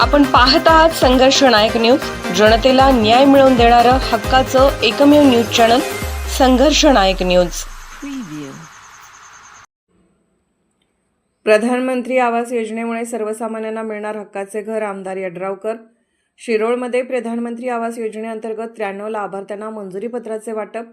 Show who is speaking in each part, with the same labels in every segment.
Speaker 1: आपण पाहत आहात संघर्ष नायक न्यूज. जनतेला न्याय मिळवून देणारं हक्काचं एकमेव न्यूज चॅनल संघर्ष नायक न्यूज. प्रधानमंत्री आवास योजनेमुळे सर्वसामान्यांना मिळणार हक्काचे घर आमदार यड्रावकर. शिरोळमध्ये प्रधानमंत्री आवास योजनेअंतर्गत त्र्याण्णव लाभार्थ्यांना मंजुरी पत्राचे वाटप.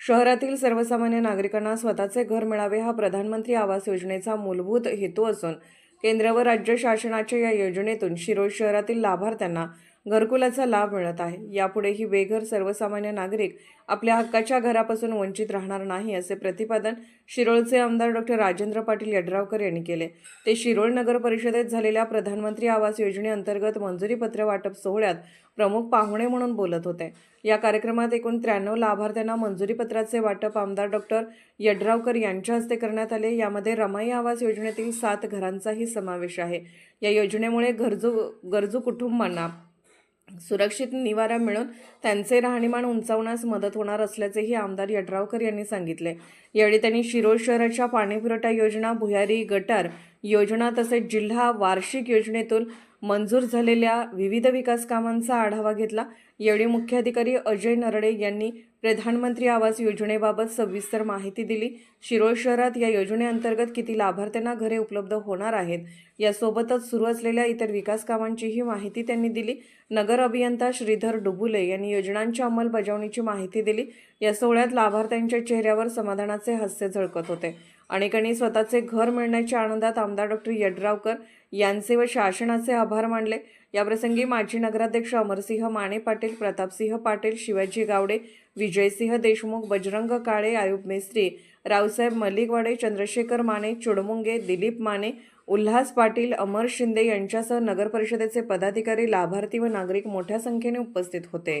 Speaker 1: शहरातील सर्वसामान्य नागरिकांना स्वतःचे घर मिळावे हा प्रधानमंत्री आवास योजनेचा मूलभूत हेतू असून केंद्र व राज्य शासनाच्या या योजनेतून शिरोळ शहरातील लाभार्थ्यांना घरकुलाचा लाभ मिळत आहे. यापुढेही बेघर सर्वसामान्य नागरिक आपल्या हक्काच्या घरापासून वंचित राहणार नाही असे प्रतिपादन शिरोळचे आमदार डॉक्टर राजेंद्र पाटील यड्रावकर यांनी केले. ते शिरोळ नगर परिषदेत झालेल्या प्रधानमंत्री आवास योजनेअंतर्गत मंजुरीपत्र वाटप सोहळ्यात प्रमुख पाहुणे म्हणून बोलत होते. या कार्यक्रमात एकूण त्र्याण्णव लाभार्थ्यांना मंजुरीपत्राचे वाटप आमदार डॉक्टर यड्रावकर यांच्या हस्ते करण्यात आले. यामध्ये रमाई आवास योजनेतील सात घरांचाही समावेश आहे. या योजनेमुळे गरजू गरजू कुटुंबांना सुरक्षित निवारा मिळून त्यांचे राहणीमान उंचावण्यास मदत होणार असल्याचेही आमदार यड्रावकर यांनी सांगितले. यावेळी त्यांनी शिरोळ शहराच्या पाणीपुरवठा योजना भुयारी गटार योजना तसेच जिल्हा वार्षिक योजनेतून मंजूर झालेल्या विविध विकास कामांचा आढावा घेतला. यावेळी मुख्याधिकारी अजय नरडे यांनी प्रधानमंत्री आवास योजनेबाबत सविस्तर माहिती दिली. शिरोळ शहरात या योजनेअंतर्गत किती लाभार्थ्यांना घरे उपलब्ध होणार आहेत यासोबतच सुरू असलेल्या इतर विकास कामांचीही माहिती त्यांनी दिली. नगर अभियंता श्रीधर डुबुले यांनी योजनांच्या अंमलबजावणीची माहिती दिली. या सोहळ्यात लाभार्थ्यांच्या चेहऱ्यावर समाधानाचे हास्य झळकत होते. अनेकांनी स्वतःचे घर मिळण्याच्या आनंदात आमदार डॉक्टर यड्रावकर यांचे व शासनाचे आभार मानले. याप्रसंगी माजी नगराध्यक्ष अमरसिंह माने पाटील प्रतापसिंह पाटील शिवाजी गावडे विजयसिंह देशमुख बजरंग काळे आयुब मेस्त्री रावसाहेब मलिकवाडे चंद्रशेखर माने चुडमुंगे दिलीप माने उल्हास पाटील अमर शिंदे यांच्यासह नगरपरिषदेचे पदाधिकारी लाभार्थी व नागरिक मोठ्या संख्येने उपस्थित होते.